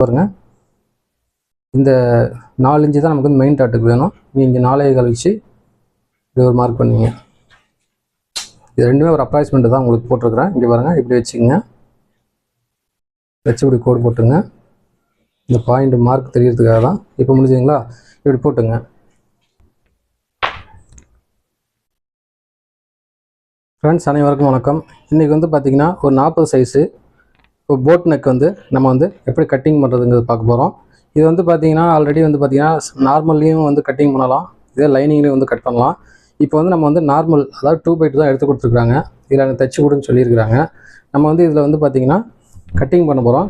பாருங்க. இந்த நாலு இன்ச்சு தான் நமக்கு வந்து மெயின் டாட்டுக்கு வேணும். நீங்கள் இங்கே நாலே கால் இப்படி ஒரு மார்க் பண்ணுவீங்க இது ரெண்டுமே ஒரு அப்ராய்ஸ்மெண்ட்டு தான் உங்களுக்கு போட்டிருக்கிறேன். இங்கே பாருங்கள் இப்படி வச்சுக்கோங்க. வச்சு இப்படி கோடு போட்டுங்க. இந்த பாயிண்ட் மார்க் தெரியறதுக்காக தான். இப்போ முடிஞ்சுங்களா இப்படி போட்டுங்க. ஃப்ரெண்ட்ஸ் அனைவருக்கும் வணக்கம். இன்றைக்கி வந்து பார்த்திங்கன்னா ஒரு நாற்பது சைஸு இப்போ போட் நெக் வந்து நம்ம வந்து எப்படி கட்டிங் பண்ணுறதுங்கிறது பார்க்க போகிறோம் இது வந்து பார்த்திங்கன்னா ஆல்ரெடி வந்து பார்த்திங்கன்னா நார்மல்லையும் வந்து கட்டிங் பண்ணலாம். இதே லைனிங்லேயும் வந்து கட் பண்ணலாம். இப்போ வந்து நம்ம வந்து நார்மல் அதாவது டூ பை தான் எடுத்து கொடுத்துருக்குறாங்க. இதில் எனக்கு தைச்சி கொடுன்னு சொல்லியிருக்கிறாங்க. நம்ம வந்து இதில் வந்து பார்த்திங்கன்னா கட்டிங் பண்ண போகிறோம்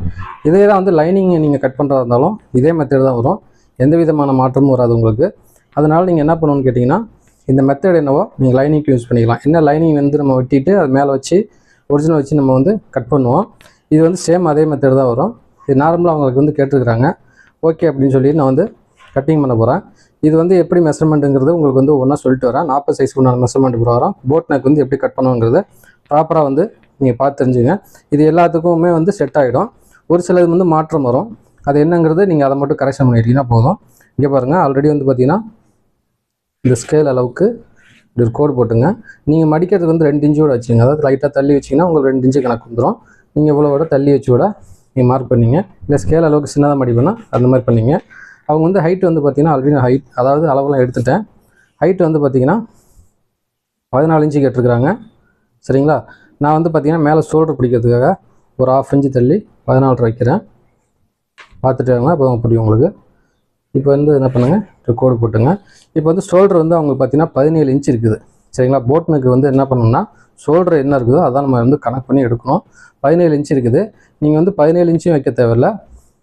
இதே தான் வந்து லைனிங் நீங்கள் கட் பண்ணுறதா இருந்தாலும் இதே மெத்தட் தான் வரும். எந்த விதமான மாற்றமும் வராது உங்களுக்கு. அதனால் நீங்கள் என்ன பண்ணணும்னு கேட்டிங்கன்னா இந்த மெத்தட் என்னவோ நீங்கள் லைனிங்க்கு யூஸ் பண்ணிக்கலாம். என்ன லைனிங் வந்து நம்ம வெட்டிட்டு அது மேலே வச்சு ஒரிஜினல் வச்சு நம்ம வந்து கட் பண்ணுவோம். இது வந்து சேம் அதே மெத்தட் தான் வரும். இது நார்மலாக அவங்களுக்கு வந்து கேட்டிருக்கிறாங்க. ஓகே அப்படின்னு சொல்லி நான் வந்து கட்டிங் பண்ண போகிறேன் இது வந்து எப்படி மெஷர்மெண்ட்டுங்கிறது உங்களுக்கு வந்து ஒன்றா சொல்லிட்டு வரேன். நாற்பது சைஸ் உண்டான மெஷர்மெண்ட் வரோம். போட் நெக் வந்து எப்படி கட் பண்ணுவோங்கிறது ப்ராப்பராக வந்து நீங்கள் பார்த்து தெரிஞ்சுங்க. இது எல்லாத்துக்குமே வந்து செட் ஆகிடும் ஒரு சிலது வந்து மாற்றம் வரும். அது என்னங்கிறது நீங்கள் அதை மட்டும் கரெக்ஷன் பண்ணிட்டீங்கன்னா போதும். இங்கே பாருங்கள் ஆல்ரெடி வந்து பார்த்தீங்கன்னா இந்த ஸ்கேல் அளவுக்கு இப்படி ஒரு கோடு போட்டுங்க. நீங்கள் மடிக்கிறதுக்கு வந்து ரெண்டு இன்ச்சோடு வச்சுங்க அதாவது லைட்டாக தள்ளி வச்சிங்கன்னா உங்களுக்கு ரெண்டு இன்ச்சு கணக்கு வந்துடும் நீங்கள் இவ்வளோ விட தள்ளி வச்சு விட நீங்கள் மார்க் பண்ணீங்க. இல்லை ஸ்கேல் அளவுக்கு சின்னதாக மடிப்பேன்னா அந்த மாதிரி பண்ணீங்க. அவங்க வந்து ஹைட் வந்து பார்த்திங்கன்னா ஆல்ரெடி நான் ஹைட் அதாவது அளவெல்லாம் எடுத்துட்டேன். ஹைட் வந்து பார்த்தீங்கன்னா பதினாலு இன்ச்சு கேட்டிருக்கிறாங்க. சரிங்களா? நான் வந்து பார்த்திங்கன்னா மேலே ஷோல்டர் பிடிக்கிறதுக்காக ஒரு ஆஃப் இன்ச்சு தள்ளி பதினாலு வைக்கிறேன். பார்த்துட்டு வாங்க அப்போ புரியும் உங்களுக்கு. இப்போ வந்து என்ன பண்ணுங்க? கோடு போட்டுங்க. இப்போ வந்து ஷோல்டர் வந்து அவங்க பார்த்தீங்கன்னா பதினேழு இன்ச் இருக்குது. சரிங்களா? போட் நெக் வந்து என்ன பண்ணணும்னா ஷோல்டர் என்ன இருக்குதோ அதான் நம்ம வந்து கனெக்ட் பண்ணி எடுக்கணும். பதினேழு இன்ச் இருக்குது. நீங்கள் வந்து பதினேழு இன்ச்சும் வைக்க தேவையில்ல.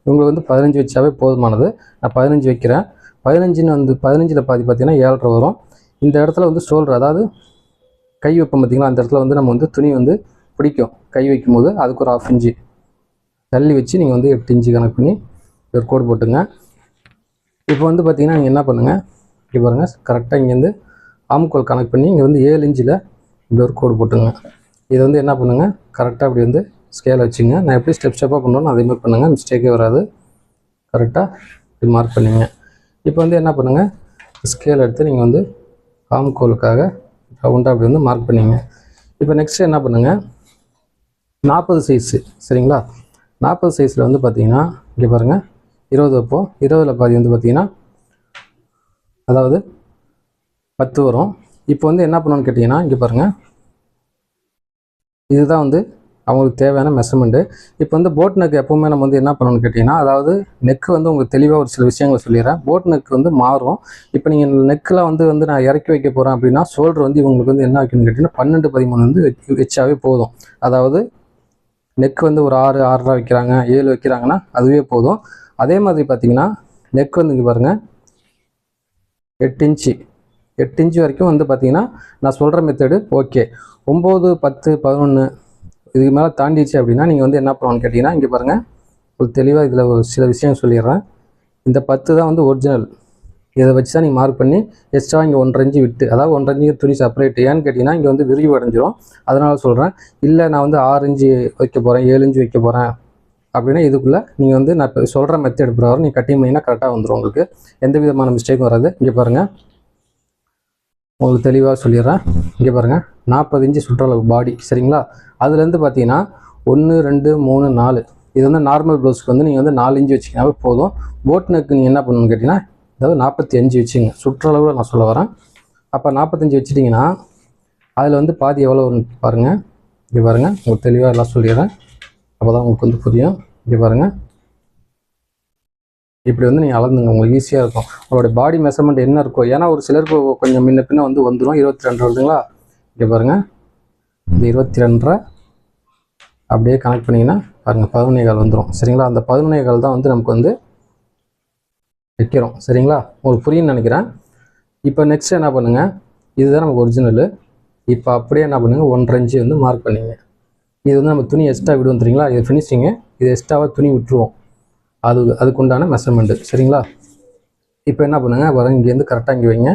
உங்களுக்கு வந்து பதினஞ்சு வச்சாவே போதுமானது. நான் பதினஞ்சு வைக்கிறேன். பதினஞ்சுன்னு வந்து பதினஞ்சில் பாதி பார்த்தீங்கன்னா ஏழரை வரும். இந்த இடத்துல வந்து ஷோல்டர் அதாவது கை வைப்போம் பார்த்தீங்களா அந்த இடத்துல வந்து நம்ம வந்து துணி வந்து பிடிக்கும். கை வைக்கும் போது அதுக்கு ஒரு ஆஃப் இன்ச்சு தள்ளி வச்சு நீங்கள் வந்து எட்டு இன்ச்சு கணக்கு பண்ணி ஒரு கோடு போட்டுங்க. இப்போ வந்து பார்த்திங்கன்னா நீங்கள் என்ன பண்ணுங்கள் இப்போ பாருங்கள் கரெக்டாக இங்கேருந்து ஆம்கோல் கனெக்ட் பண்ணி இங்கே வந்து ஏழு இன்ச்சில் இப்படி ஒரு கோடு போட்டுங்க இதை வந்து என்ன பண்ணுங்கள் கரெக்டாக அப்படி வந்து ஸ்கேல் வச்சுங்க. நான் எப்படி ஸ்டெப் ஸ்டெப்பாக பண்ணுறோன்னு அதே மாதிரி பண்ணுங்கள் மிஸ்டேக்கே வராது. கரெக்டாக இப்படி மார்க் பண்ணிங்க. இப்போ வந்து என்ன பண்ணுங்கள் ஸ்கேல் எடுத்து நீங்கள் வந்து ஆம்கோலுக்காக ரவுண்டாக அப்படி வந்து மார்க் பண்ணிங்க. இப்போ நெக்ஸ்ட் என்ன பண்ணுங்கள் நாற்பது சைஸு சரிங்களா? நாற்பது சைஸில் வந்து பார்த்தீங்கன்னா இங்கே பாருங்கள் இருபது அப்போது இருபதில் பாதி வந்து பார்த்தீங்கன்னா அதாவது பத்து வரும். இப்போ வந்து என்ன பண்ணணும்னு கேட்டிங்கன்னா இங்கே பாருங்கள் இதுதான் வந்து அவங்களுக்கு தேவையான மெஷர்மெண்ட்டு இப்போ வந்து போட் நெக் எப்போவுமே நம்ம வந்து என்ன பண்ணணும்னு கேட்டிங்கன்னா அதாவது நெக்கு வந்து உங்களுக்கு தெளிவாக ஒரு சில விஷயங்களை சொல்லிடுறேன். போட் நெக் வந்து மாறும். இப்போ நீங்கள் நெக்கில் வந்து வந்து நான் இறக்கி வைக்க போகிறேன் அப்படின்னா ஷோல்டர் வந்து இவங்களுக்கு வந்து என்ன வைக்கணும்னு கேட்டிங்கன்னா பன்னெண்டு பதிமூணு வந்து வச்சாவே போதும். அதாவது நெக் வந்து ஒரு ஆறு ஆறரை வைக்கிறாங்க ஏழு வைக்கிறாங்கன்னா அதுவே போதும். அதே மாதிரி பார்த்தீங்கன்னா நெக் வந்து இங்கே பாருங்கள் எட்டு இன்ச்சு. எட்டு இன்ச்சு வரைக்கும் வந்து பார்த்தீங்கன்னா நான் சொல்கிற மெத்தடு ஓகே ஒம்பது பத்து பதினொன்று இதுக்கு மேலே தாண்டிச்சு அப்படின்னா நீங்கள் வந்து என்ன பண்ணணும்னு கேட்டிங்கன்னா இங்கே பாருங்கள் ஒரு தெளிவாக இதில் ஒரு சில விஷயம் சொல்லிடுறேன். இந்த பத்து தான் வந்து ஒரிஜினல் இதை வச்சு தான் நீங்கள் மார்க் பண்ணி எக்ஸ்ட்ரா இங்கே ஒன்றரை இன்ச்சு விட்டு அதாவது ஒன்றரை இஞ்சி துணி செப்பரேட் ஏன்னு கேட்டிங்கன்னா இங்கே வந்து விரிவு அடைஞ்சிரும். அதனால் சொல்கிறேன் இல்லை நான் வந்து ஆறு இன்ச்சு வைக்க போகிறேன் ஏழு இன்ச்சு வைக்க போகிறேன் அப்படின்னா இதுக்குள்ளே நீங்கள் வந்து நான் இப்போ சொல்கிற மெத்தட் பிரகாரம் நீங்கள் கட்டிங் பண்ணிங்கன்னா கரெக்டாக வந்துடும் உங்களுக்கு. எந்த விதமான மிஸ்டேக்கும் வராது. இங்கே பாருங்கள் உங்களுக்கு தெளிவாக சொல்லிடுறேன். இங்கே பாருங்கள் நாற்பது இன்ச்சு சுற்றளவு பாடி சரிங்களா? அதுலேருந்து பார்த்தீங்கன்னா ஒன்று ரெண்டு மூணு நாலு. இது வந்து நார்மல் ப்ளவுஸ்க்கு வந்து நீங்கள் வந்து நாலு இன்ச்சு வச்சிங்கனாவே போதும். போட் நெக்கு நீங்கள் என்ன பண்ணணும்னு கேட்டிங்கன்னா அதாவது நாற்பத்தி அஞ்சு வச்சுங்க. சுற்றளவில் நான் சொல்ல வரேன். அப்போ நாற்பத்தஞ்சு வச்சிட்டிங்கன்னா அதில் வந்து பாதி எவ்வளோ வரும்னு பாருங்கள் இங்கே பாருங்கள் உங்களுக்கு தெளிவாக எல்லாம் சொல்லிடுறேன். அப்போ தான் உங்களுக்கு வந்து புரியும். இங்கே பாருங்கள் இப்படி வந்து நீங்கள் அளந்துங்க உங்களுக்கு ஈஸியாக இருக்கும். உங்களுடைய பாடி மெஷர்மெண்ட் என்ன இருக்கோ ஏன்னா ஒரு சிலருக்கு கொஞ்சம் முன்ன பின்ன வந்து வந்துடும் இருபத்தி ரெண்டு வருதுங்களா? இங்கே பாருங்கள் இந்த இருபத்தி ரெண்டரை அப்படியே கனெக்ட் பண்ணிங்கன்னா பாருங்கள் பதினொன்னே கால் வந்துடும் சரிங்களா? அந்த பதினொன்னே கால் தான் வந்து நமக்கு வந்து வைக்கிறோம் சரிங்களா? உங்களுக்கு புரியும்னு நினைக்கிறேன். இப்போ நெக்ஸ்ட் என்ன பண்ணுங்கள் இதுதான் நமக்கு ஒரிஜினலு இப்போ அப்படியே என்ன பண்ணுங்கள் ஒன்றரை இன்ச்சு வந்து மார்க் பண்ணிங்க. இது வந்து நம்ம துணி எக்ஸ்ட்ரா விடுவோம் தெரியுங்களா? இது ஃபினிஷிங்கு இது எக்ஸ்ட்ராவாக துணி விட்டுருவோம். அது அதுக்குண்டான மெஷர்மெண்ட்டு சரிங்களா? இப்போ என்ன பண்ணுங்கள் பாருங்கள் இங்கேருந்து கரெக்டாக இங்கே வைங்க.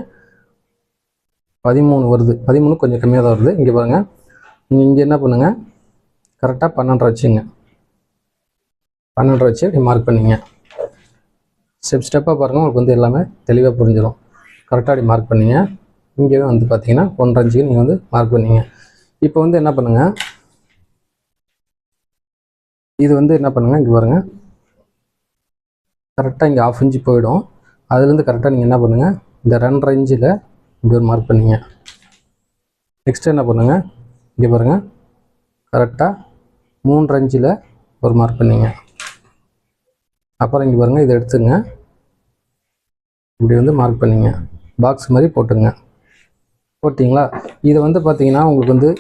பதிமூணு வருது. பதிமூணு கொஞ்சம் கம்மியாக தான் வருது. இங்கே பாருங்கள் நீங்கள் இங்கே என்ன பண்ணுங்கள் கரெக்டாக பன்னெண்டரை வச்சுங்க. பன்னெண்டரை வச்சு இப்படி மார்க் பண்ணிங்க. ஸ்டெப் ஸ்டெப்பாக பாருங்கள் உங்களுக்கு வந்து எல்லாமே தெளிவாக புரிஞ்சிடும் கரெக்டாக அப்படி மார்க் பண்ணிங்க. இங்கேயும் வந்து பார்த்தீங்கன்னா ஒன்றரை இன்ச்சுக்கு நீங்கள் வந்து மார்க் பண்ணிங்க. இப்போ வந்து என்ன பண்ணுங்கள் இது வந்து என்ன பண்ணுங்கள் இங்கே பாருங்கள் கரெக்டாக இங்கே ஆஃப் இன்ச்சு போயிடும். அதுலேருந்து கரெக்டாக நீங்கள் என்ன பண்ணுங்கள் இந்த ரெண்டரை இஞ்சில் இப்படி ஒரு மார்க் பண்ணீங்க. நெக்ஸ்ட் என்ன பண்ணுங்கள் இங்கே பாருங்கள் கரெக்டாக மூன்று அஞ்சில் ஒரு மார்க் பண்ணிங்க. அப்புறம் இங்கே பாருங்கள் இதை எடுத்துங்க. இப்படி வந்து மார்க் பண்ணிங்க. பாக்ஸ் மாதிரி போட்டுங்க. போட்டிங்களா? இதை வந்து பார்த்தீங்கன்னா உங்களுக்கு வந்து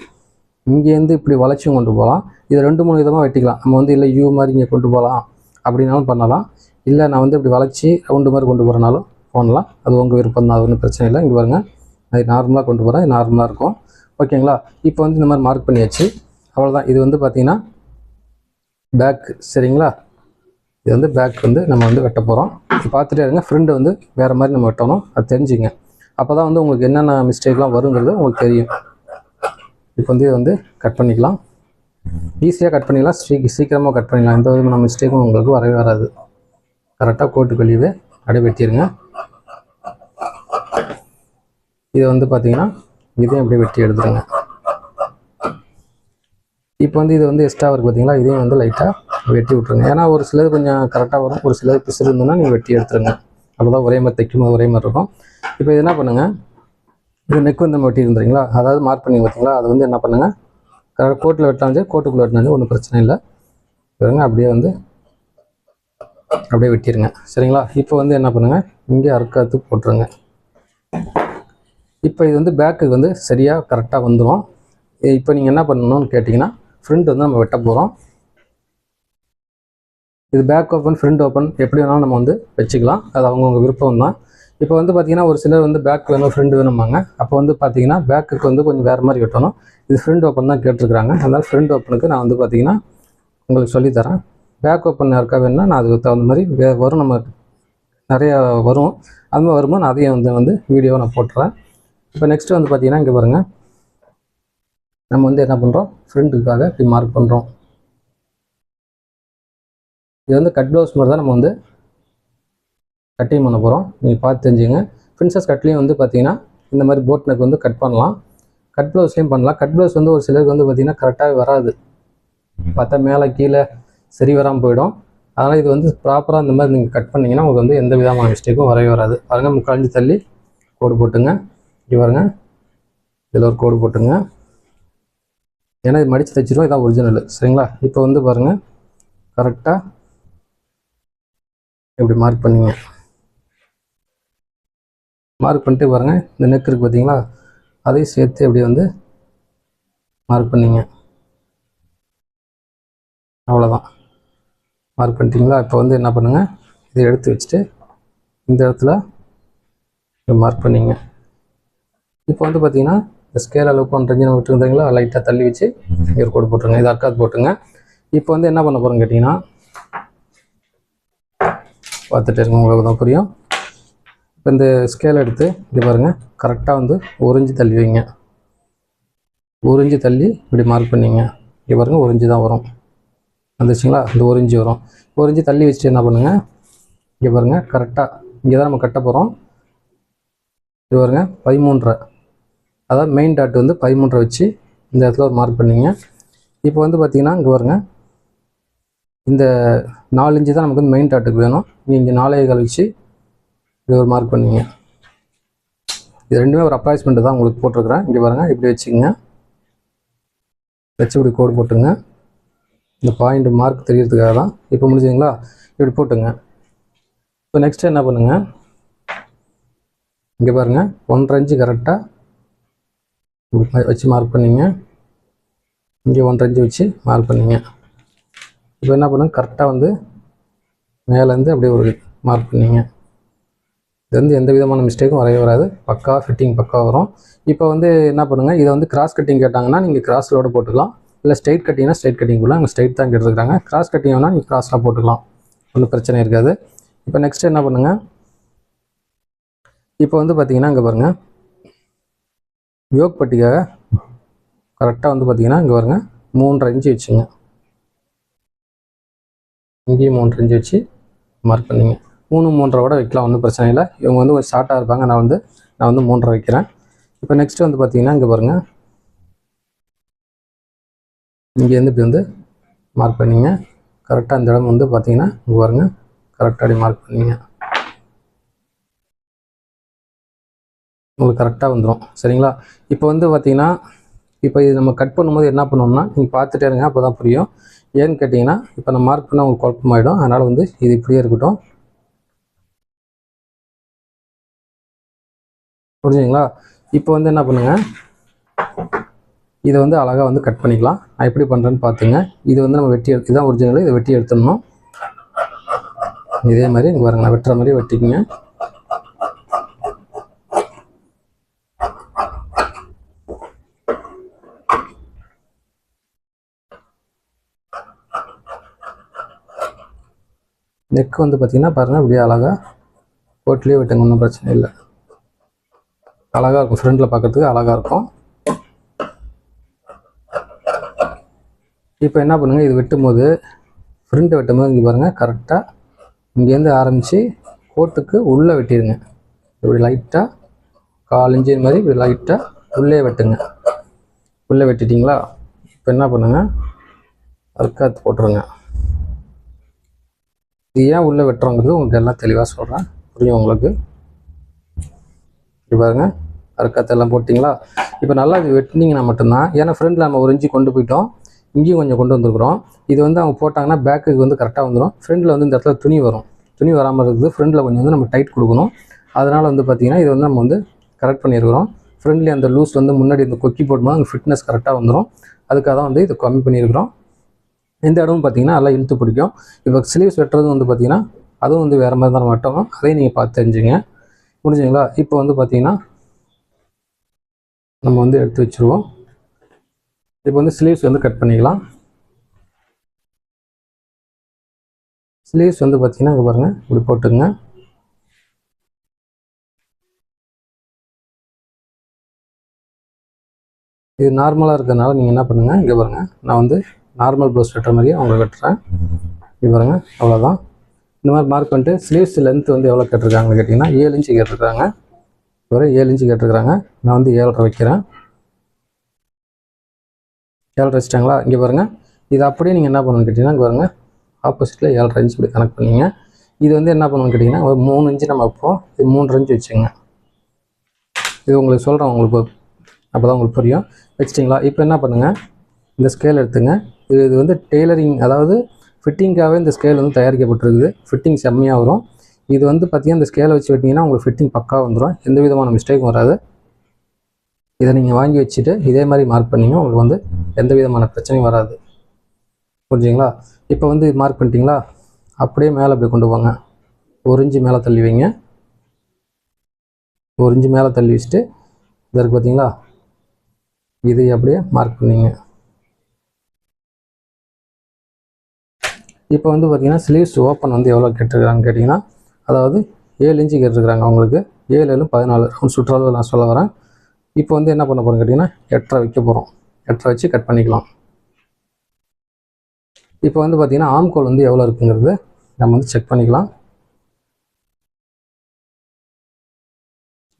இங்கேருந்து இப்படி வளைச்சும் கொண்டு போகலாம். இதை ரெண்டு மூணு விதமாக வெட்டிக்கலாம். நம்ம வந்து இல்லை யூ மாதிரி இங்கே கொண்டு போகலாம். அப்படின்னாலும் பண்ணலாம். இல்லை நான் வந்து இப்படி வளைச்சி ரவுண்டு மாதிரி கொண்டு போகிறனாலும் போனலாம் அது உங்கள் விருப்பம் தான் அது ஒன்றும் பிரச்சனை இல்லை. இங்கே பாருங்கள் அது நார்மலாக கொண்டு போகிறேன் நார்மலாக இருக்கும். ஓகேங்களா இப்போ வந்து இந்த மாதிரி மார்க் பண்ணியாச்சு. அவ்வளோதான் இது வந்து பார்த்தீங்கன்னா பேக் சரிங்களா? இது வந்து பேக் வந்து நம்ம வந்து வெட்ட போகிறோம் பார்த்துட்டே இருங்க. ஃப்ரெண்டு வந்து வேறு மாதிரி நம்ம வெட்டணும். அது தெரிஞ்சுங்க. அப்போ தான் வந்து உங்களுக்கு என்னென்ன மிஸ்டேக்லாம் வருங்கிறது உங்களுக்கு தெரியும். இப்போ வந்து இதை வந்து கட் பண்ணிக்கலாம். ஈஸியாக கட் பண்ணிக்கலாம் சீக்கிரமாக கட் பண்ணிக்கலாம் எந்த விதமான மிஸ்டேக்கும் உங்களுக்கு வரவே வராது. கரெக்டாக கோட்டு கழிவு அப்படியே வெட்டிடுங்க இதை வந்து பார்த்தீங்கன்னா இதையும் அப்படியே வெட்டி எடுத்துருங்க. இப்போ வந்து இது வந்து எக்ஸ்ட்ரா இருக்குது பார்த்தீங்களா இதையும் வந்து லைட்டாக வெட்டி விட்ருங்க ஏன்னா ஒரு சிலது கொஞ்சம் கரெக்டாக வரும். ஒரு சிலது பிசு இருந்ததுன்னா நீங்கள் வெட்டி எடுத்துருங்க. அப்போ ஒரே மாதிரி தைக்கும் ஒரே மாதிரி இருக்கும். இப்போ இது என்ன பண்ணுங்கள் இது நெக் வந்து நம்ம வெட்டி இருந்துறீங்களா அதாவது மார்க் பண்ணி பார்த்தீங்களா அது வந்து என்ன பண்ணுங்கள் கரெக்டாக கோட்டில் வெட்டினாலும் கோட்டுக்குள்ளே வெட்டினாலும் ஒன்றும் பிரச்சனை இல்லை. பாருங்க அப்படியே வந்து அப்படியே வெட்டிடுங்க சரிங்களா? இப்போ வந்து என்ன பண்ணுங்கள் இங்கே அறுக்காத்து போட்டுருங்க. இப்போ இது வந்து பேக்குக்கு வந்து சரியாக கரெக்டாக வந்துடும் இப்போ நீங்கள் என்ன பண்ணணும்னு கேட்டிங்கன்னா ஃப்ரண்ட் வந்து நம்ம வெட்ட போகிறோம் இது பேக் ஓப்பன் ஃப்ரண்ட் ஓப்பன் எப்படி வேணாலும் நம்ம வந்து வச்சுக்கலாம். அது அவங்கவுங்க விருப்பம் தான். இப்போ வந்து பார்த்தீங்கன்னா ஒரு சிலர் வந்து பேக் வேணும் ஃப்ரண்ட் வேணுமாங்க அப்போ வந்து பார்த்தீங்கன்னா பேக்குக்கு வந்து கொஞ்சம் வேறு மாதிரி வெட்டணும். இது ஃப்ரண்ட் ஓப்பன் தான் கேட்டிருக்காங்க அதனால் ஃப்ரண்ட் ஓப்பனுக்கு நான் வந்து பார்த்தீங்கன்னா உங்களுக்கு சொல்லித்தரேன் பேக் ஓப்பன் யாருக்கா வேணும்னா நான் அதுக்கு தகுந்த மாதிரி வே வரும் நம்ம நிறையா வரும். அது மாதிரி வரும்போது நான் அதையும் வந்து வந்து வீடியோவை நான் போட்டுறேன். இப்போ நெக்ஸ்ட்டு வந்து பார்த்தீங்கன்னா இங்கே பாருங்கள் நம்ம வந்து என்ன பண்ணுறோம் ஃப்ரெண்டுக்காக இப்படி மார்க் பண்ணுறோம் இது வந்து கட் ப்ளவுஸ் மாதிரி தான் நம்ம வந்து கட்டிங் பண்ண போகிறோம் நீங்கள் பார்த்து தெரிஞ்சுங்க. பிரின்சஸ் கட்லேயும் வந்து பார்த்தீங்கன்னா இந்த மாதிரி போட் நெக் வந்து கட் பண்ணலாம். கட் ப்ளவுஸ்லேயும் பண்ணலாம். கட் ப்ளவுஸ் வந்து ஒரு சிலருக்கு வந்து பார்த்தீங்கன்னா கரெக்டாகவே வராது. பார்த்தா மேலே கீழே சரி வராமல் போயிடும். அதனால் இது வந்து ப்ராப்பராக இந்த மாதிரி நீங்கள் கட் பண்ணிங்கன்னா உங்களுக்கு வந்து எந்த விதமான மிஸ்டேக்கும் வரவே வராது. பாருங்கள் முக்காஞ்சு தள்ளி கோடு போட்டுங்க. இப்படி பாருங்க. இதில் ஒரு கோடு போட்டுங்க. ஏன்னா இது மடித்து தைச்சிருவோம் இதான் ஒரிஜினல் சரிங்களா? இப்போ வந்து பாருங்கள் கரெக்டாக இப்படி மார்க் பண்ணிங்க. மார்க் பண்ணிட்டு பாருங்கள் இந்த நெக் இருக்குது பார்த்தீங்களா அதையும் சேர்த்து இப்படி வந்து மார்க் பண்ணிங்க. அவ்வளோதான் மார்க் பண்ணிட்டீங்களா? இப்போ வந்து என்ன பண்ணுங்கள் இதை எடுத்து வச்சுட்டு இந்த இடத்துல மார்க் பண்ணிங்க. இப்போ வந்து பார்த்தீங்கன்னா இந்த ஸ்கேல் அளவுக்கு ஒன்று இன்ச்சு விட்டுருந்தீங்களா லைட்டாக தள்ளி வச்சு இங்கே கோடு போட்டுருங்க. இது அர்க்காத் போட்டுங்க இப்போ வந்து என்ன பண்ண போகிறோம் கேட்டிங்கன்னா பார்த்துட்டு இருங்க உங்களுக்கு தான் புரியும். இப்போ இந்த ஸ்கேல் எடுத்து இங்கே பாருங்கள் கரெக்டாக வந்து உறிஞ்சி தள்ளி வைங்க. உறிஞ்சி தள்ளி இப்படி மார்க் பண்ணிங்க. இங்கே பாருங்கள் உறிஞ்சி தான் வரும். வந்துச்சுங்களா? இந்த ஒரு இன்ச்சு வரும். ஒரு இன்ச்சு தள்ளி வச்சுட்டு என்ன பண்ணுங்கள் இங்கே பாருங்கள் கரெக்டாக இங்கே தான் நம்ம கட்ட போகிறோம் இது பாருங்க பதிமூன்றரை. அதாவது மெயின் டாட் வந்து பதிமூன்றரை வச்சு இந்த இடத்துல ஒரு மார்க் பண்ணிங்க. இப்போ வந்து பார்த்தீங்கன்னா இங்கே பாருங்க. இந்த நாலு இன்ச்சு தான் நமக்கு வந்து மெயின் டாட்டுக்கு வேணும். நீங்கள் இங்கே நாலே கால் வச்சு இது ஒரு மார்க் பண்ணிங்க. இது ரெண்டுமே ஒரு அப்ராய்ஸ்மெண்ட்டு தான் உங்களுக்கு போட்டிருக்கிறேன். இங்கே பாருங்கள் இப்படி வச்சுக்கோங்க. வச்சு இப்படி கோடு போட்டுங்க இந்த பாயிண்ட் மார்க் தெரியறதுக்காக தான் இப்போ முடிஞ்சுங்களா இப்படி போட்டுங்க. இப்போ நெக்ஸ்ட் என்ன பண்ணுங்கள் இங்கே பாருங்கள் ஒன்றரை இன்ச்சு கரெக்டாக வச்சு மார்க் பண்ணிங்க. இங்கே ஒன்றரை இன்ச்சு வச்சு மார்க் பண்ணிங்க. இப்போ என்ன பண்ணுங்க? கரெக்டாக வந்து மேலேருந்து அப்படியே ஒரு மார்க் பண்ணிங்க. இது வந்து எந்த விதமான மிஸ்டேக்கும் வரவே வராது. பக்கா ஃபிட்டிங் பக்கா வரும். இப்போ வந்து என்ன பண்ணுங்கள் இதை வந்து கிராஸ் கட்டிங் கேட்டாங்கன்னா நீங்கள் கிராஸ்லோட போட்டுக்கலாம். இல்லை ஸ்ட்ரைட் கட்டிங்னா ஸ்ட்ரைட் கட்டிங் போடலாம் அங்கே ஸ்ட்ரைட் தான் கேட்டுருக்காங்க கிராஸ் கட்டிங் வேணால் நீங்கள் கிராஸில் போட்டுக்கலாம். ஒன்றும் பிரச்சனை இருக்காது. இப்போ நெக்ஸ்ட் என்ன பண்ணுங்கள் இப்போ வந்து பார்த்தீங்கன்னா இங்கே பாருங்கள் யோக் பட்டிக்காக கரெக்டாக வந்து பார்த்தீங்கன்னா இங்கே பாருங்க. மூன்றரை இன்ச்சு வச்சுங்க. இங்கேயும் மூன்று இன்ச்சு வச்சு மார்க் பண்ணிங்க. மூணு மூன்றரை கூட வைக்கலாம் ஒன்றும் பிரச்சனை இல்லை. இவங்க வந்து கொஞ்சம் ஷார்ட்டாக இருப்பாங்க. நான் வந்து நான் வந்து மூன்றரை வைக்கிறேன். இப்போ நெக்ஸ்ட் வந்து பார்த்தீங்கன்னா இங்கே பாருங்கள் இங்கேருந்து இப்படி வந்து மார்க் பண்ணிங்க. கரெக்டாக இந்த இடம் வந்து பார்த்தீங்கன்னா இங்கே பாருங்கள் கரெக்டாக அப்படி மார்க் பண்ணிங்க. உங்களுக்கு கரெக்டாக வந்துடும் சரிங்களா? இப்போ வந்து பார்த்தீங்கன்னா இப்போ இது நம்ம கட் பண்ணும்போது என்ன பண்ணோம்னா நீங்கள் பார்த்துட்டே இருங்க அப்போ தான் புரியும். ஏன்னு கேட்டிங்கன்னா இப்போ நம்ம மார்க் பண்ணால் உங்களுக்கு குழப்பமாயிடும். அதனால் வந்து இது இப்படியே இருக்கட்டும். புரிஞ்சுங்களா இப்போ வந்து என்ன பண்ணுங்கள் இதை வந்து அழகாக வந்து கட் பண்ணிக்கலாம். நான் எப்படி பண்ணுறேன்னு பார்த்துங்க இது வந்து நம்ம வெட்டி எடுத்து இதுதான் ஒரிஜினல் இதை வெட்டி எடுத்துடணும். இதே மாதிரி இங்கே பாருங்க வெட்டுற மாதிரி வெட்டிக்குங்க. நெக் வந்து பார்த்தீங்கன்னா பாருங்கள் இப்படியே அழகாக கோட்லேயே வெட்டுங்க ஒன்றும் பிரச்சனை இல்லை. அழகாக இருக்கும் ஃப்ரெண்டில் பார்க்கறதுக்கு அழகாக இருக்கும். இப்போ என்ன பண்ணுங்கள் இது வெட்டும்போது ஃப்ரண்ட் வெட்டும்போது இங்கே பாருங்கள் கரெக்டாக இங்கேருந்து ஆரம்பித்து கோட்டுக்கு உள்ளே வெட்டிடுங்க. இப்படி லைட்டாக கால் இன்ச்சு மாதிரி இப்படி லைட்டாக உள்ளே வெட்டுங்க. உள்ளே வெட்டிட்டிங்களா? இப்போ என்ன பண்ணுங்கள் அர்க்காத்து போட்டுருங்க. இது ஏன் உள்ளே வெட்டுறோங்கிறது உங்களுக்கு எல்லாம் தெளிவாக சொல்கிறேன் புரியும் உங்களுக்கு? இப்படி பாருங்கள் அறுக்காத்தெல்லாம் போட்டிங்களா? இப்போ நல்லா இது வெட்டினீங்கன்னா மட்டும்தான் ஏன்னா ஃப்ரெண்டில் நம்ம ஒரு இஞ்சி கொண்டு போயிட்டோம். இங்கேயும் கொஞ்சம் கொண்டு வந்துருக்குறோம். இது வந்து அவங்க போட்டாங்கன்னா பேக்குக்கு வந்து கரெக்டாக வந்துடும் ஃப்ரண்டில் வந்து இந்த இடத்துல துணி வரும். துணி வராமல் இருக்குது. ஃப்ரண்டில் கொஞ்சம் வந்து நம்ம டைட் கொடுக்கணும். அதனால் வந்து பார்த்திங்கன்னா இது வந்து நம்ம வந்து கரெக்ட் பண்ணியிருக்கிறோம். ஃப்ரெண்ட்லி அந்த லூஸ் வந்து முன்னாடி இந்த கொக்கி போடும்போது அந்த ஃபிட்னஸ் கரெக்டாக வந்துடும் அதுக்காக தான் வந்து இதை கம்மி பண்ணியிருக்கிறோம். இந்த இடமும் பார்த்தீங்கன்னா நல்லா இழுத்து பிடிக்கும். இப்போ ஸ்லீவ்ஸ் வெட்டுறது வந்து பார்த்திங்கன்னா அதுவும் வந்து வேறு மாதிரி தான் வெட்டணும். அதையும் நீங்கள் பார்த்து தெரிஞ்சுங்க. முடிஞ்சுங்களா? இப்போ வந்து பார்த்தீங்கன்னா நம்ம வந்து எடுத்து வச்சுருவோம். இப்போ வந்து ஸ்லீவ்ஸ் வந்து கட் பண்ணிக்கலாம். ஸ்லீவ்ஸ் வந்து பார்த்தீங்கன்னா இங்கே பாருங்கள் இப்படி போட்டுங்க இது நார்மலாக இருக்கிறதுனால நீங்கள் என்ன பண்ணுங்கள் இங்கே பாருங்கள் நான் வந்து நார்மல் ப்ளவுஸ் வெட்டுற மாதிரியே அவங்க வெட்டுறேன் இங்கே பாருங்கள் அவ்வளோதான் இந்த மாதிரி மார்க் பண்ணிட்டு ஸ்லீவ்ஸ் லென்த் வந்து எவ்வளோ கேட்டிருக்காங்கன்னு கேட்டிங்கன்னா ஏழு இன்ச்சு கேட்டிருக்காங்க. ஒரு ஏழு இன்ச்சு கேட்டிருக்காங்க. நான் வந்து ஏழரை வைக்கிறேன். ஏழரை வச்சிட்டாங்களா? இங்கே பாருங்கள் இது அப்படியே நீங்கள் என்ன பண்ணணும்னு கேட்டிங்கன்னா இங்கே பாருங்கள் ஆப்போசிட்டில் ஏழரை இன்ச்சு இப்படி கனெக்ட் பண்ணிங்க. இது வந்து என்ன பண்ணணும்னு கேட்டிங்கன்னா ஒரு மூணு இன்ச்சு நம்ம வைப்போம். இது மூன்று இன்ச்சு வச்சுங்க இது உங்களுக்கு சொல்கிறேன் உங்களுக்கு அப்போ தான் உங்களுக்கு புரியும். வச்சிட்டிங்களா? இப்போ என்ன பண்ணுங்கள் இந்த ஸ்கேல் எடுத்துங்க. இது இது வந்து டெய்லரிங் அதாவது ஃபிட்டிங்காகவே இந்த ஸ்கேல் வந்து தயாரிக்கப்பட்டிருக்குது. ஃபிட்டிங் செம்மையாக வரும். இது வந்து பார்த்தீங்கன்னா இந்த ஸ்கேலை வச்சு வெட்டிங்கன்னா உங்களுக்கு ஃபிட்டிங் பக்கா வந்துடும் எந்த விதமான மிஸ்டேக்கும் வராது. இதை நீங்கள் வாங்கி வச்சுட்டு இதே மாதிரி மார்க் பண்ணிங்க உங்களுக்கு வந்து எந்த விதமான பிரச்சனையும் வராது. புரிஞ்சுங்களா? இப்போ வந்து மார்க் பண்ணிட்டீங்களா? அப்படியே மேலே அப்படி கொண்டு போங்க. ஒரு இன்ச்சு மேலே தள்ளி வைங்க. ஒரு இன்ச்சு மேலே தள்ளி வச்சுட்டு இதற்கு பார்த்தீங்களா இது அப்படியே மார்க் பண்ணிங்க. இப்போ வந்து பார்த்தீங்கன்னா ஸ்லீவ்ஸ் ஓப்பன் வந்து எவ்வளோ கேட்டுருக்காங்க கேட்டிங்கன்னா அதாவது ஏழு இன்ச்சு கேட்டிருக்காங்க அவங்களுக்கு. ஏழு ஏழு பதினாலு. ரவுண்ட் சுற்றளவு நான் சொல்ல வரேன். இப்போ வந்து என்ன பண்ண போகிறோம் கேட்டிங்கன்னா எட்டரை வைக்க போகிறோம் எட்டரை வச்சு கட் பண்ணிக்கலாம். இப்போ வந்து பார்த்தீங்கன்னா ஆம்கோல் வந்து எவ்வளோ இருக்குங்கிறது நம்ம வந்து செக் பண்ணிக்கலாம்.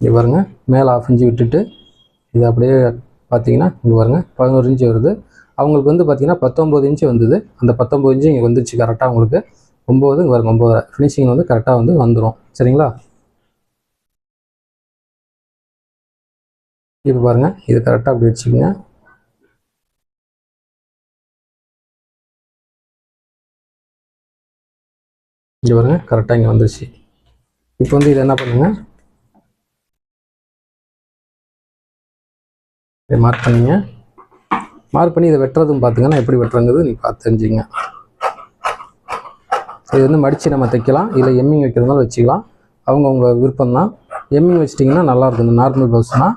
இங்கே பாருங்க மேலே ஆஃப் இன்ச்சு விட்டுட்டு இது அப்படியே பார்த்தீங்கன்னா இங்கே பாருங்க பதினோரு இன்ச்சு வருது. அவங்களுக்கு வந்து பார்த்தீங்கன்னா பத்தொம்போது இன்ச்சு வந்தது. அந்த பத்தொம்பது இன்ச்சு இங்கே வந்துச்சு கரெக்டாக உங்களுக்கு. ஒம்பது இங்கே பாருங்க ஒம்பது ஃபினிஷிங் வந்து கரெக்டாக வந்து வந்துடும் சரிங்களா? இப்போ பாருங்க இது கரெக்டாக அப்படி வச்சுக்கோங்க. இங்கே பாருங்க கரெக்டாக இங்கே வந்துருச்சு. இப்போ வந்து இதை என்ன பண்ணுங்க? இதை மார்க் பண்ணிங்க. மார்க் பண்ணி இதை வெட்டுறதும் பார்த்துங்கன்னா எப்படி வெட்டுறங்கிறது நீங்கள் பார்த்து தெரிஞ்சுங்க. இது வந்து மடித்து நம்ம தைக்கலாம் இல்லை எம்மிங் வைக்கிறதுனால வச்சுக்கலாம். அவங்கவுங்க விருப்பம் தான் எம்மிங் வச்சிட்டிங்கன்னா நல்லாயிருக்கும் இந்த நார்மல் ப்ளவுஸ்னால்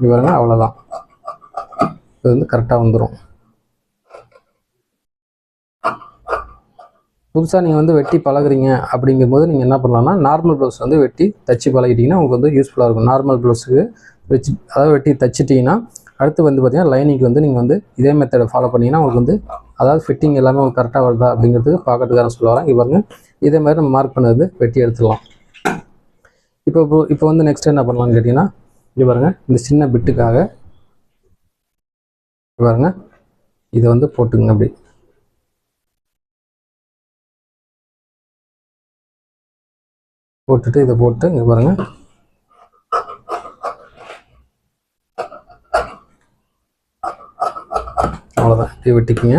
இப்படி பாருங்கள் அவ்வளோதான் இது வந்து கரெக்டாக வந்துடும் புதுசாக நீங்கள் வந்து வெட்டி பழகுறீங்க அப்படிங்கும்போது நீங்கள் என்ன பண்ணலாம்னா நார்மல் ப்ளவுஸ் வந்து வெட்டி தச்சு பழகிட்டீங்கன்னா உங்களுக்கு வந்து யூஸ்ஃபுல்லாக இருக்கும். நார்மல் ப்ளவுஸுக்கு வச்சு அதாவது வெட்டி தச்சிட்டிங்கன்னா அடுத்து வந்து பார்த்தீங்கன்னா லைனிங்க்கு வந்து நீங்கள் வந்து இதே மெத்தடை ஃபாலோ பண்ணிங்கன்னா உங்களுக்கு வந்து அதாவது ஃபிட்டிங் எல்லாமே உங்களுக்கு கரெக்டாக வருதா அப்படிங்கிறதுக்கு பார்க்கறதுக்காரன் சொல்ல வரேன். இதே மாதிரி நம்ம மார்க் பண்ணது வெட்டி எடுத்துடலாம். இப்போ இப்போ இப்போ வந்து நெக்ஸ்ட் என்ன பண்ணலாம்னு கேட்டிங்கன்னா இங்கே பாருங்க இந்த சின்ன பிட்டுக்காக பாருங்க இதை வந்து போட்டுங்க அப்படி போட்டுட்டு இதை போட்டு இங்கே பாருங்க. அவ்வளோதான் இப்படி வெட்டிக்கிங்க.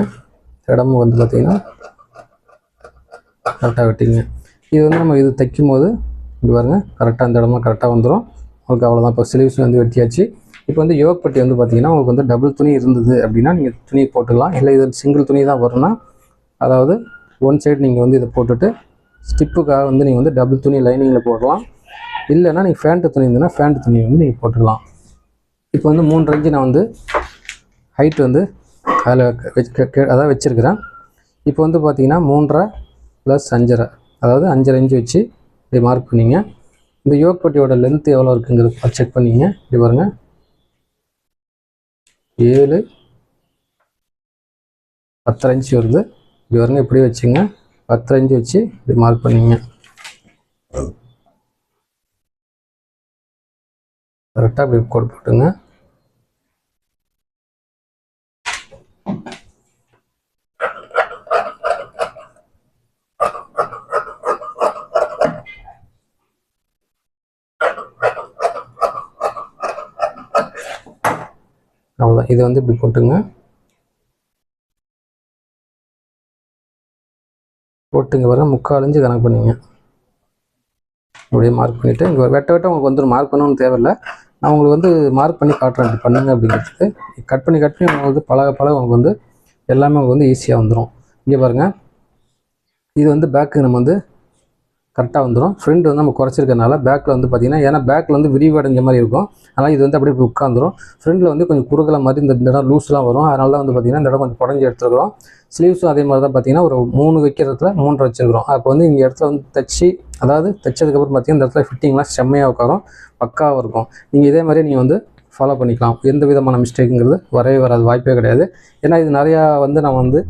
இடமும் வந்து பார்த்தீங்கன்னா கரெக்டாக வெட்டிங்க இது வந்து நம்ம இது தைக்கும் போது இது பாருங்க கரெக்டாக அந்த இடமா கரெக்டாக வந்துடும் உங்களுக்கு அவ்வளோதான் இப்போ ஸ்லீவ்ஸ் வந்து வெட்டியாச்சு. இப்போ வந்து யோக் பட்டி வந்து பார்த்தீங்கன்னா உங்களுக்கு வந்து டபுள் துணி இருந்தது அப்படின்னா நீங்கள் துணி போட்டுக்கலாம். இல்லை இது சிங்கிள் துணி தான் வரும்னா அதாவது ஒன் சைடு நீங்கள் வந்து இதை போட்டுட்டு ஸ்டிப்புக்காக வந்து நீங்கள் வந்து டபுள் துணி லைனிங்கில் போடலாம். இல்லைன்னா நீங்கள் ஃபேண்ட்டு துணி இருந்ததுன்னா ஃபேண்ட் துணி வந்து நீங்கள் போட்டுக்கலாம். இப்போ வந்து மூன்று இன்ச்சு நான் வந்து ஹைட் வந்து அதில் வச்சு அதாவது வச்சுருக்கிறேன். இப்போ வந்து பார்த்தீங்கன்னா மூன்றரை ப்ளஸ் அஞ்சரை. அதாவது அஞ்சரை இன்ச்சு வச்சு இப்படி மார்க் பண்ணிங்க. இந்த யோக் பட்டியோட லென்த் எவ்வளோ இருக்குங்கிறது செக் பண்ணிங்க. இப்படி பாருங்க. ஏழு பத்தரை இன்ச்சு வருது. இப்படி பாருங்க இப்படி வச்சுங்க. பத்தரை இன்ச்சு வச்சு இப்படி மார்க் பண்ணிங்க. கரெக்டாக இப்படி கோட் போட்டுங்க. அவ்வளோதான் இதை வந்து இப்படி போட்டுங்க. போட்டுங்க வர முக்கால் இஞ்சு கணக்கு பண்ணிங்க. அப்படியே மார்க் பண்ணிவிட்டு இங்கே வெட்ட வெட்ட உங்களுக்கு வந்து மார்க் பண்ணணும்னு தேவையில்லை. நான் உங்களுக்கு வந்து மார்க் பண்ணி காட்டுறேன். இப்படி பண்ணுங்க அப்படிங்கிறதுக்கு. கட் பண்ணி கட் பண்ணி உங்களுக்கு வந்து பழக பழக உங்களுக்கு வந்து எல்லாமே உங்களுக்கு வந்து ஈஸியாக வந்துடும் இங்கே பாருங்கள் இது வந்து பேக்கு நம்ம வந்து கரெக்டாக வந்துடும் ஃப்ரண்ட் வந்து நம்ம குறைச்சிருக்கனால பேக்கில் வந்து பார்த்தீங்கன்னா ஏன்னா பேக்கில் வந்து விரிவடைஞ்ச மாதிரி இருக்கும். அதனால் இது வந்து அப்படியே உட்காந்துரும். ஃப்ரண்டில் வந்து கொஞ்சம் குறுகல மாதிரி இந்த இடம் லூஸ்லாம் வரும். அதனால தான் வந்து பார்த்தீங்கன்னா இந்த இடம் கொஞ்சம் குடஞ்சி எடுத்துருக்கிறோம். ஸ்லீவ்ஸும் அதே மாதிரி தான் பார்த்தீங்கன்னா ஒரு மூணு வைக்கிறதுல மூன்று வச்சிருக்கிறோம். அப்போ வந்து இங்கே இடத்துல வந்து தைச்சி அதாவது தைச்சதுக்கப்புறம் பார்த்தீங்கன்னா இந்த இடத்துல ஃபிட்டிங்லாம் செம்மையாக உட்காரும். பக்காவாக இருக்கும். நீங்கள் இதே மாதிரி நீங்கள் வந்து ஃபாலோ பண்ணிக்கலாம். எந்த விதமான மிஸ்டேக்குங்கிறது வரவே வராது. வாய்ப்பே கிடையாது. ஏன்னா இது நிறையா வந்து நான் வந்து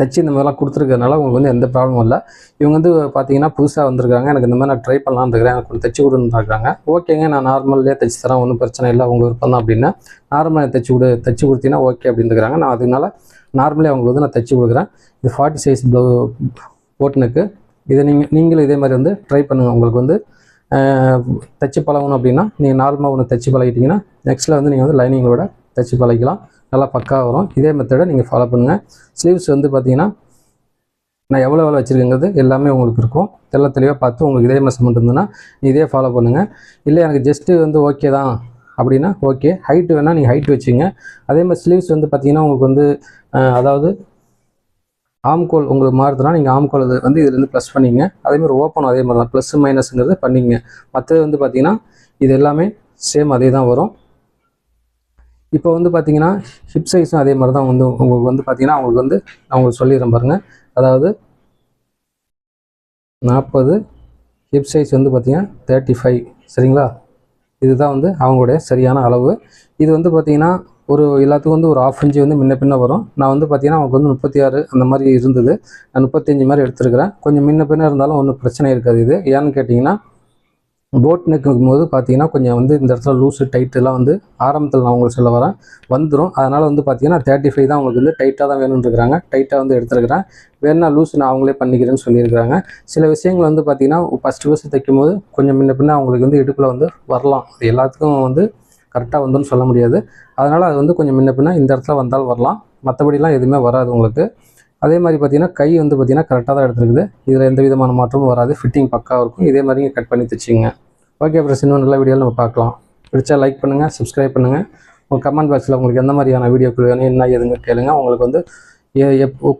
தச்சு இந்த மாதிரிலாம் கொடுத்துருக்கறனால உங்களுக்கு வந்து எந்த ப்ராப்ளமும் இல்லை. இவங்க வந்து பார்த்தீங்கன்னா புதுசாக வந்திருக்காங்க. எனக்கு இந்த மாதிரி நான் ட்ரை பண்ணலான்னு இருக்கிறேன். எனக்கு கொஞ்சம் தைச்சி கொடுன்னு ஓகேங்க நான் நார்மல்லே தைச்சி தரேன். ஒன்றும் பிரச்சனை இல்லை. உங்கள் விருப்பம் தான் அப்படின்னா நார்மலாக தைச்சி கொடு தைச்சி கொடுத்தீங்கன்னா ஓகே அப்படின்னு இருக்கிறாங்க. நான் அதனால நார்மலே அவங்களுக்கு வந்து நான் தைச்சி கொடுக்குறேன். இது ஃபார்ட்டி சைஸ் ப்ளவு போட்டுனுக்கு இதை நீங்கள் நீங்களும் இதே மாதிரி வந்து ட்ரை பண்ணுங்கள் உங்களுக்கு வந்து தைச்சி பழகணும் அப்படின்னா நீங்கள் நார்மலாக ஒன்று தைச்சி பழகிட்டிங்கன்னா நெக்ஸ்ட்டில் வந்து நீங்கள் வந்து லைனிங்களோட தைச்சி பழகிக்கலாம். நல்லா பக்காவாக வரும். இதே மெத்தடை நீங்கள் ஃபாலோ பண்ணுங்கள் ஸ்லீவ்ஸ் வந்து பார்த்தீங்கன்னா நான் எவ்வளோ எவ்வளோ வச்சுருக்கேங்கிறது எல்லாமே உங்களுக்கு இருக்கும். தெள்ள தெளிவாக பார்த்து உங்களுக்கு இதே மெஷர்மெண்ட் இருந்ததுன்னா இதே ஃபாலோ பண்ணுங்கள் இல்லை எனக்கு ஜஸ்ட்டு வந்து ஓகே தான் அப்படின்னா ஓகே ஹைட்டு வேணால் நீங்கள் ஹைட் வச்சுங்க அதே மாதிரி ஸ்லீவ்ஸ் வந்து பார்த்தீங்கன்னா உங்களுக்கு வந்து அதாவது ஆம்கோல் உங்களுக்கு மாறுதுன்னா நீங்கள் ஆம்கோல் இது வந்து இதுலேருந்து ப்ளஸ் பண்ணிங்க அதே மாதிரி ஓப்பன் அதே மாதிரி தான் ப்ளஸ் மைனஸ்ங்கிறது பண்ணிங்க மற்றது வந்து பார்த்தீங்கன்னா இது எல்லாமே சேம் அதே தான் வரும். இப்போ வந்து பார்த்தீங்கன்னா ஹிப் சைஸும் அதே மாதிரி தான் வந்து உங்களுக்கு வந்து பார்த்தீங்கன்னா அவங்களுக்கு வந்து நான் உங்களுக்கு சொல்லிடுறேன் பாருங்கள் அதாவது நாற்பது ஹிப் சைஸ் வந்து பார்த்தீங்கன்னா தேர்ட்டி ஃபைவ் சரிங்களா? இதுதான் வந்து அவங்களுடைய சரியான அளவு. இது வந்து பார்த்தீங்கன்னா ஒரு எல்லாத்துக்கும் வந்து ஒரு ஆஃப் இன்ச்சு வந்து முன்ன பின்ன வரும். நான் வந்து பார்த்தீங்கன்னா அவங்களுக்கு வந்து முப்பத்தி ஆறு அந்த மாதிரி இருந்தது. நான் முப்பத்தஞ்சு மாதிரி எடுத்துருக்கிறேன். கொஞ்சம் முன்ன பின்ன இருந்தாலும் ஒன்றும் பிரச்சனை இருக்காது இது. ஏன்னு கேட்டிங்கன்னா போட் நெக்கும் போது பார்த்தீங்கன்னா கொஞ்சம் வந்து இந்த இடத்துல லூஸு டைட்டெல்லாம் வந்து ஆரம்பத்தில் நான் உங்களுக்கு சொல்ல வரேன். வந்துடும் அதனால் வந்து பார்த்தீங்கன்னா தேர்ட்டி ஃபைவ் தான் உங்களுக்கு வந்து டைட்டாக தான் வேணும்னு இருக்கிறாங்க. டைட்டாக வந்து எடுத்துருக்கிறேன் வேணா லூஸ் நான் அவங்களே பண்ணிக்கிறேன்னு சொல்லியிருக்கிறாங்க. சில விஷயங்கள் வந்து பார்த்தீங்கன்னா ஃபஸ்ட்டு ஃபஸ்ட்டு தைக்கும் போது கொஞ்சம் முன்ன பின்ன அவங்களுக்கு வந்து இடுப்பில் வந்து வரலாம். அது எல்லாத்துக்கும் வந்து கரெக்டாக வந்துன்னு சொல்ல முடியாது. அதனால் அது வந்து கொஞ்சம் முன்ன பின்ன இந்த இடத்துல வந்தால் வரலாம். மற்றபடிலாம் எதுவுமே வராது உங்களுக்கு. அதே மாதிரி பார்த்தீங்கன்னா கை வந்து பார்த்தீங்கன்னா கரெக்டாக தான் எடுத்துருக்குது. இதில் எந்த விதமான மாற்றமும் வராது. ஃபிட்டிங் பக்காவாக இருக்கும். இதே மாதிரி நீங்கள் கட் பண்ணி தைச்சிங்க ஓகே அப்புறம் இன்னும் நல்ல வீடியோவில் நம்ம பார்க்கலாம். பிடிச்சா லைக் பண்ணுங்கள் சப்ஸ்கிரைப் பண்ணுங்கள் உங்கள் கமெண்ட் பாக்ஸில் உங்களுக்கு எந்த மாதிரியான வீடியோக்கள் வேணும் என்ன ஏதுங்க கேளுங்க. உங்களுக்கு வந்து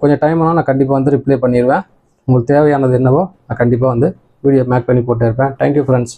கொஞ்சம் டைம் ஆனால் நான் கண்டிப்பாக வந்து ரிப்ளை பண்ணிடுவேன். உங்களுக்கு தேவையானது என்னவோ நான் கண்டிப்பாக வந்து வீடியோ மேக் பண்ணி போட்டிருப்பேன் தேங்க்யூ ஃப்ரெண்ட்ஸ்